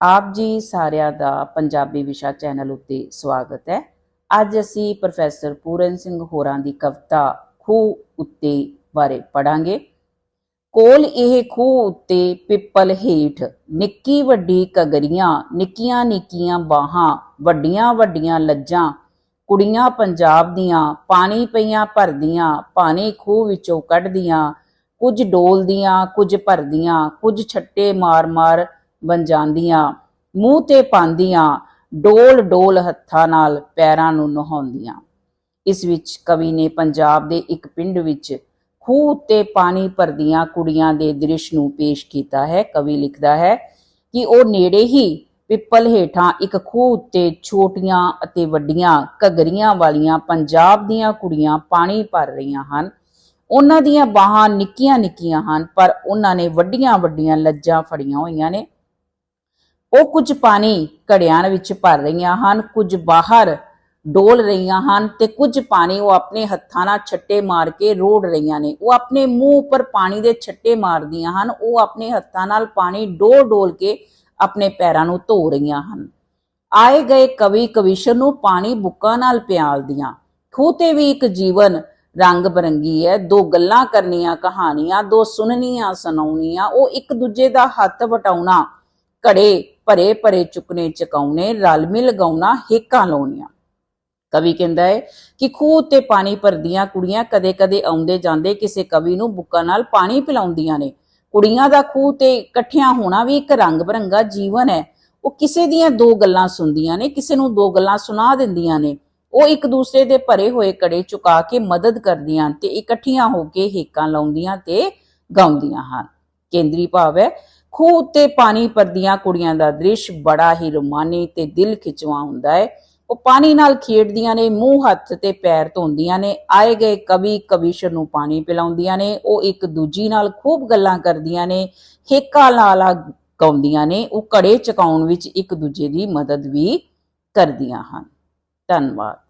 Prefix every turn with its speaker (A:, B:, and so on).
A: ਆਪ ਜੀ ਸਾਰਿਆਂ ਦਾ ਪੰਜਾਬੀ ਵਿਸ਼ਾ ਚੈਨਲ ਉੱਤੇ ਸਵਾਗਤ ਹੈ। ਅੱਜ ਅਸੀਂ ਪ੍ਰੋਫੈਸਰ ਪੂਰਨ ਸਿੰਘ ਹੋਰਾਂ ਦੀ ਕਵਿਤਾ ਖੂਹ ਉੱਤੇ ਬਾਰੇ ਪੜਾਂਗੇ ਕੋਲ ਇਹ ਖੂਹ ਉੱਤੇ ਪਿੱਪਲ ਹੇਠ ਨਿੱਕੀ ਵੱਡੀ ਕਗਰੀਆਂ ਨਿੱਕੀਆਂ ਨਿੱਕੀਆਂ ਬਾਹਾਂ, ਵੱਡੀਆਂ ਵੱਡੀਆਂ ਲੱਜਾਂ, ਕੁੜੀਆਂ ਪੰਜਾਬ ਦੀਆਂ, ਪਾਣੀ ਪਈਆਂ ਭਰਦੀਆਂ ਪਾਣੀ ਖੂਹ ਵਿੱਚੋਂ ਕੱਢਦੀਆਂ, ਕੁਝ ਡੋਲਦੀਆਂ, ਕੁਝ ਭਰਦੀਆਂ, ਕੁਝ ਛੱਟੇ ਮਾਰ-ਮਾਰ ਬਣ ਜਾਂਦੀਆਂ, ਮੂੰਹ ਤੇ ਪਾਉਂਦੀਆਂ, ਡੋਲ ਡੋਲ ਹੱਥਾਂ ਨਾਲ ਪੈਰਾਂ ਨੂੰ ਨਹਾਉਂਦੀਆਂ। ਇਸ ਵਿੱਚ ਕਵੀ ਨੇ ਪੰਜਾਬ ਦੇ ਇੱਕ ਪਿੰਡ ਵਿੱਚ ਖੂਹ ਉੱਤੇ ਪਾਣੀ ਭਰਦੀਆਂ ਕੁੜੀਆਂ ਦੇ ਦ੍ਰਿਸ਼ ਨੂੰ ਪੇਸ਼ ਕੀਤਾ ਹੈ। ਕਵੀ ਲਿਖਦਾ ਹੈ ਕਿ ਉਹ ਨੇੜੇ ਹੀ ਪਿੱਪਲ ਹੇਠਾਂ ਇੱਕ ਖੂਹ ਉੱਤੇ ਛੋਟੀਆਂ ਅਤੇ ਵੱਡੀਆਂ ਘਗਰੀਆਂ ਵਾਲੀਆਂ ਪੰਜਾਬ ਦੀਆਂ ਕੁੜੀਆਂ ਪਾਣੀ ਭਰ ਰਹੀਆਂ ਹਨ। ਉਹਨਾਂ ਦੀਆਂ ਬਾਹਾਂ ਨਿੱਕੀਆਂ ਨਿੱਕੀਆਂ ਹਨ, ਪਰ ਉਹਨਾਂ ਨੇ ਵੱਡੀਆਂ ਵੱਡੀਆਂ ਲੱਜਾਂ ਫੜੀਆਂ ਹੋਈਆਂ ਨੇ। ਉਹ ਕੁਝ ਪਾਣੀ ਘੜਿਆਂ ਵਿੱਚ ਭਰ ਰਹੀਆਂ ਹਨ, ਕੁਝ ਬਾਹਰ ਡੋਲ ਰਹੀਆਂ ਹਨ ਤੇ ਕੁਝ ਪਾਣੀ ਉਹ ਆਪਣੇ ਹੱਥਾਂ ਨਾਲ ਛੱਟੇ ਮਾਰ ਕੇ ਰੋੜ ਰਹੀਆਂ ਨੇ। ਉਹ ਆਪਣੇ ਮੂੰਹ ਉੱਪਰ ਪਾਣੀ ਦੇ ਛੱਟੇ ਮਾਰਦੀਆਂ ਹਨ, ਉਹ ਆਪਣੇ ਹੱਥਾਂ ਨਾਲ ਪਾਣੀ ਡੋਲ ਡੋਲ ਕੇ ਆਪਣੇ ਪੈਰਾਂ ਨੂੰ ਧੋ ਰਹੀਆਂ ਹਨ। ਆਏ ਗਏ ਕਵੀ ਕਵੀਸ਼ਰ ਨੂੰ ਪਾਣੀ ਬੁੱਕਾਂ ਨਾਲ ਪਿਆਲਦੀਆਂ। ਖੂਹ ਤੇ ਵੀ ਇੱਕ ਜੀਵਨ ਰੰਗ ਬਰੰਗੀ ਹੈ, ਦੋ ਗੱਲਾਂ ਕਰਨੀਆਂ ਕਹਾਣੀਆਂ, ਦੋ ਸੁਣਨੀਆਂ ਸੁਣਾਉਣੀਆਂ, ਉਹ ਇੱਕ ਦੂਜੇ ਦਾ ਹੱਥ ਵਟਾਉਣਾ ਘੜੇ ਭਰੇ ਭਰੇ ਚੁੱਕਨੇ ਚਕਾਉਣੇ, ਰਲ ਮਿਲ ਗਾਉਣਾ, ਹੇਕਾਂ ਲਾਉਣੀਆਂ। ਕਵੀ ਕਹਿੰਦਾ ਹੈ ਕਿ ਖੂਹ ਤੇ ਪਾਣੀ ਭਰਦੀਆਂ ਕੁੜੀਆਂ ਕਦੇ-ਕਦੇ ਆਉਂਦੇ ਜਾਂਦੇ ਕਿਸੇ ਕਵੀ ਨੂੰ ਬੁੱਕਾਂ ਨਾਲ ਪਾਣੀ ਪਿਲਾਉਂਦੀਆਂ ਨੇ। ਕੁੜੀਆਂ ਦਾ ਖੂਹ ਤੇ ਇਕੱਠਿਆਂ ਹੋਣਾ ਵੀ ਇੱਕ ਰੰਗ ਬਰੰਗਾ ਜੀਵਨ ਹੈ। ਉਹ ਕਿਸੇ ਦੀਆਂ ਦੋ ਗੱਲਾਂ ਸੁਣਦੀਆਂ ਨੇ, ਕਿਸੇ ਨੂੰ ਦੋ ਗੱਲਾਂ ਸੁਣਾ ਦਿੰਦੀਆਂ ਨੇ। ਉਹ ਇੱਕ ਦੂਸਰੇ ਦੇ ਭਰੇ ਹੋਏ ਕੜੇ ਚੁਕਾ ਕੇ ਮਦਦ ਕਰਦੀਆਂ ਤੇ ਇਕੱਠੀਆਂ ਹੋ ਕੇ ਹੇਕਾਂ ਲਾਉਂਦੀਆਂ ਤੇ ਗਾਉਂਦੀਆਂ ਹਨ। ਕੇਂਦਰੀ ਭਾਵ ਹੈ ਖੂਹ ਉੱਤੇ ਪਾਣੀ ਭਰਦੀਆਂ ਕੁੜੀਆਂ ਦਾ ਦ੍ਰਿਸ਼ ਬੜਾ ਹੀ ਰੋਮਾਨੀ ਤੇ ਦਿਲ ਖਿਚਵਾ ਹੁੰਦਾ ਹੈ। ਉਹ ਪਾਣੀ ਨਾਲ ਖੇਡਦੀਆਂ ਨੇ, ਮੂੰਹ ਹੱਥ ਤੇ ਪੈਰ ਧੋਂਦੀਆਂ ਨੇ, ਆਏ ਗਏ ਕਵੀ ਕਵੀਸ਼ਰ ਨੂੰ ਪਾਣੀ ਪਿਲਾਉਂਦੀਆਂ ਨੇ, ਉਹ ਇੱਕ ਦੂਜੀ ਨਾਲ ਖੂਬ ਗੱਲਾਂ ਕਰਦੀਆਂ ਨੇ, ਹੇਕਾ ਲਾਲਾ ਗਾਉਂਦੀਆਂ ਨੇ, ਉਹ ਘੜੇ ਚਕਾਉਣ ਵਿੱਚ ਇੱਕ ਦੂਜੇ ਦੀ ਮਦਦ ਵੀ ਕਰਦੀਆਂ ਹਨ। ਧੰਨਵਾਦ।